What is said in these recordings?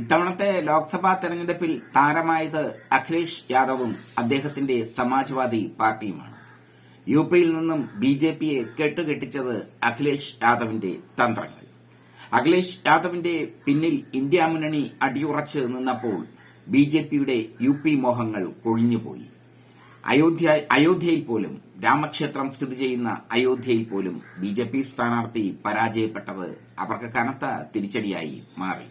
ഇത്തവണത്തെ ലോക്സഭാ തെരഞ്ഞെടുപ്പിൽ താരമായത് അഖിലേഷ് യാദവും അദ്ദേഹത്തിന്റെ സമാജ്വാദി പാർട്ടിയുമാണ്. യു പിയിൽ നിന്നും ബി ജെ പിയെ കെട്ടുകെട്ടിച്ചത് അഖിലേഷ് യാദവിന്റെ തന്ത്രങ്ങൾ. അഖിലേഷ് യാദവിന്റെ പിന്നിൽ ഇന്ത്യ മുന്നണി അടിയുറച്ച് നിന്നപ്പോൾ ബി ജെ പിയുടെ യു പി മോഹങ്ങൾ കൊഴിഞ്ഞുപോയി. അയോധ്യ അയോധ്യയിൽ പോലും രാമക്ഷേത്രം സ്ഥിതി ചെയ്യുന്ന അയോധ്യയിൽ പോലും ബി ജെ പി സ്ഥാനാർത്ഥി പരാജയപ്പെട്ടത് അവർക്ക് കനത്ത തിരിച്ചടിയായി മാറി.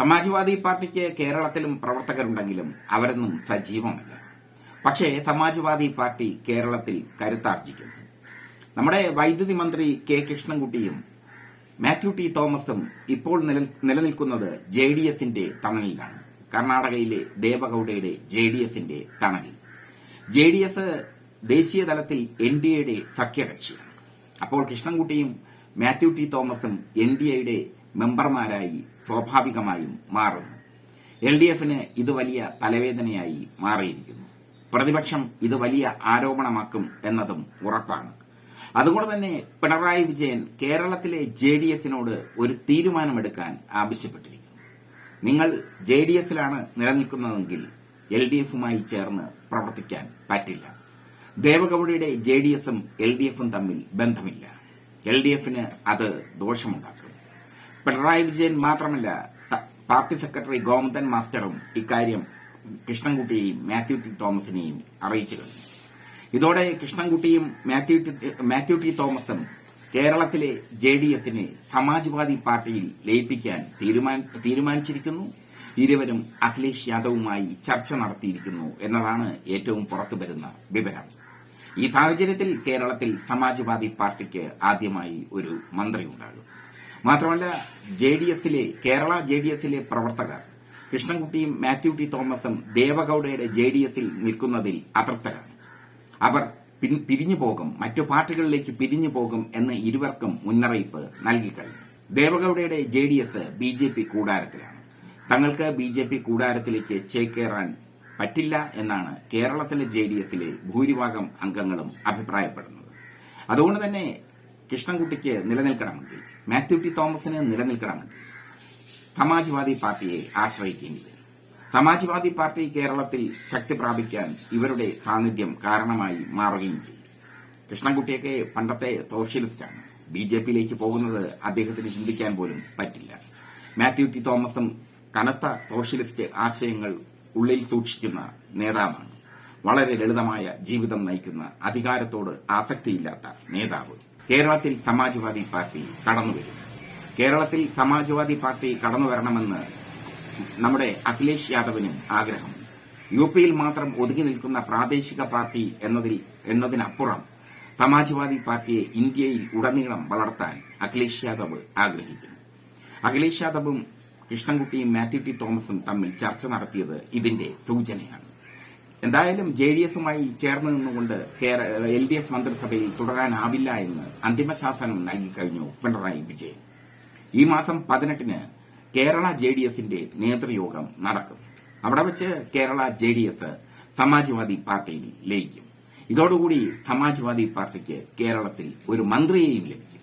സമാജ്വാദി പാർട്ടിക്ക് കേരളത്തിലും പ്രവർത്തകരുണ്ടെങ്കിലും അവരൊന്നും സജീവമല്ല. പക്ഷേ സമാജ്വാദി പാർട്ടി കേരളത്തിൽ കരുത്താർജിക്കുന്നു. നമ്മുടെ വൈദ്യുതി മന്ത്രി കെ കൃഷ്ണൻകുട്ടിയും മാത്യു ടി തോമസും ഇപ്പോൾ നില- നിലനിൽക്കുന്നത് ജെ ഡി എസിന്റെ തണലിലാണ്. കർണാടകയിലെ ദേവഗൌഡയുടെ ജെ ഡി എസിന്റെ തണലിൽ. ജെ ഡി എസ് ദേശീയ തലത്തിൽ എൻ ഡി എയുടെ സഖ്യകക്ഷിയാണ്. അപ്പോൾ കൃഷ്ണൻകുട്ടിയും മാത്യു ടി തോമസും എൻ ഡി എയുടെ മെമ്പർമാരായി സ്വാഭാവികമായും മാറുന്നു. എൽ ഡി എഫിന് ഇത് വലിയ തലവേദനയായി മാറിയിരിക്കുന്നു. പ്രതിപക്ഷം ഇത് വലിയ ആരോപണമാക്കും എന്നതും ഉറപ്പാണ്. അതുകൊണ്ട് തന്നെ പിണറായി വിജയൻ കേരളത്തിലെ ജെ ഡി എഫിനോട് ഒരു തീരുമാനമെടുക്കാൻ ആവശ്യപ്പെട്ടിരിക്കുന്നു. നിങ്ങൾ ജെ ഡി എഫിലാണ് നിലനിൽക്കുന്നതെങ്കിൽ എൽ ഡി എഫുമായി ചേർന്ന് പ്രവർത്തിക്കാൻ പറ്റില്ല. ദേവഗൌഡയുടെ ജെ ഡി എഫും എൽ ഡി എഫും തമ്മിൽ ബന്ധമില്ല. എൽ ഡി എഫിന് അത് ദോഷമുണ്ടാക്കും. പിണറായി വിജയൻ മാത്രമല്ല പാർട്ടി സെക്രട്ടറി ഗോമതൻ മാസ്റ്ററും ഇക്കാര്യം കൃഷ്ണൻകുട്ടിയെയും മാത്യു ടി തോമസിനെയും അറിയിച്ചു കഴിഞ്ഞു ഇതോടെ കൃഷ്ണൻകുട്ടിയും മാത്യു മാത്യു ടി തോമസും കേരളത്തിലെ ജെ ഡി എസിനെ സമാജ്വാദി പാർട്ടിയിൽ ലയിപ്പിക്കാൻ തീരുമാനിച്ചിരിക്കുന്നു. ഇരുവരും അഖിലേഷ് യാദവുമായി ചർച്ച നടത്തിയിരിക്കുന്നു എന്നതാണ് ഏറ്റവും പുറത്തുവരുന്ന വിവരം. ഈ സാഹചര്യത്തിൽ കേരളത്തിൽ സമാജ്വാദി പാർട്ടിക്ക് ആദ്യമായി ഒരു മന്ത്രി ഉണ്ടാകും മാത്രമല്ല ജെ ഡി എഫിലെ കേരള ജെ ഡി എഫിലെ പ്രവർത്തകർ കൃഷ്ണൻകുട്ടിയും മാത്യു ടി തോമസും ദേവഗൌഡയുടെ ജെ ഡി എഫിൽ നിൽക്കുന്നതിൽ അതൃപ്തരാണ്. അവർ പിരിഞ്ഞു പോകും മറ്റു പാർട്ടികളിലേക്ക് പിരിഞ്ഞു പോകും എന്ന് ഇരുവർക്കും മുന്നറിയിപ്പ് നൽകിക്കഴിഞ്ഞു ദേവഗൌഡയുടെ J D S B J P കൂടാരത്തിലാണ്. തങ്ങൾക്ക് ബി ജെ പി കൂടാരത്തിലേക്ക് ചേക്കേറാൻ പറ്റില്ല എന്നാണ് കേരളത്തിലെ ജെ ഡി എസിലെ ഭൂരിഭാഗം അംഗങ്ങളും അഭിപ്രായപ്പെടുന്നത്. അതുകൊണ്ട് തന്നെ കൃഷ്ണൻകുട്ടിക്ക് നിലനിൽക്കണമെങ്കിൽ മാത്യു ടി തോമസിന് നിലനിൽക്കണമെങ്കിൽ സമാജ്വാദി പാർട്ടിയെ ആശ്രയിക്കേണ്ടി വരും. സമാജ്വാദി പാർട്ടി കേരളത്തിൽ ശക്തി പ്രാപിക്കാൻ ഇവരുടെ സാന്നിധ്യം കാരണമായി മാറുകയും ചെയ്യും. കൃഷ്ണൻകുട്ടിയൊക്കെ പണ്ടത്തെ സോഷ്യലിസ്റ്റാണ് ബി ജെ പിയിലേക്ക് പോകുന്നത് അദ്ദേഹത്തിന് ചിന്തിക്കാൻ പോലും പറ്റില്ല. മാത്യു ടി തോമസും കനത്ത സോഷ്യലിസ്റ്റ് ആശയങ്ങൾ ഉള്ളിൽ സൂക്ഷിക്കുന്ന നേതാവാണ്. വളരെ ലളിതമായ ജീവിതം നയിക്കുന്ന അധികാരത്തോട് ആസക്തിയില്ലാത്ത നേതാവ്. കേരളത്തിൽ സമാജ്വാദി പാർട്ടി കടന്നുവരും കേരളത്തിൽ സമാജ്വാദി പാർട്ടി കടന്നുവരണമെന്ന് നമ്മുടെ അഖിലേഷ് യാദവിനും ആഗ്രഹം. യു പിയിൽ മാത്രം ഒതുങ്ങി നിൽക്കുന്ന പ്രാദേശിക പാർട്ടി എന്നതിൽ എന്നതിനപ്പുറം സമാജ്വാദി പാർട്ടിയെ ഇന്ത്യയിൽ ഉടനീളം വളർത്താൻ അഖിലേഷ് യാദവ് ആഗ്രഹിക്കുന്നു. അഖിലേഷ് യാദവും കൃഷ്ണൻകുട്ടിയും മാത്യു ടി തോമസും തമ്മിൽ ചർച്ച നടത്തിയത് ഇതിന്റെ സൂചനയാണ്. എന്തായാലും ജെ ഡി എസുമായി ചേർന്ന് നിന്നുകൊണ്ട് എൽ ഡി എഫ് മന്ത്രിസഭയിൽ തുടരാനാവില്ല എന്ന് അന്തിമശാസനം നൽകിക്കഴിഞ്ഞു പിണറായി വിജയൻ. ഈ മാസം പതിനെട്ടിന് കേരള ജെ ഡി എസിന്റെ നേതൃയോഗം നടക്കും. അവിടെ വെച്ച് Kerala J D S Samajwadi പാർട്ടിയിൽ ലയിക്കും. ഇതോടുകൂടി സമാജ്വാദി പാർട്ടിക്ക് കേരളത്തിൽ ഒരു മന്ത്രിയെയും ലഭിക്കും.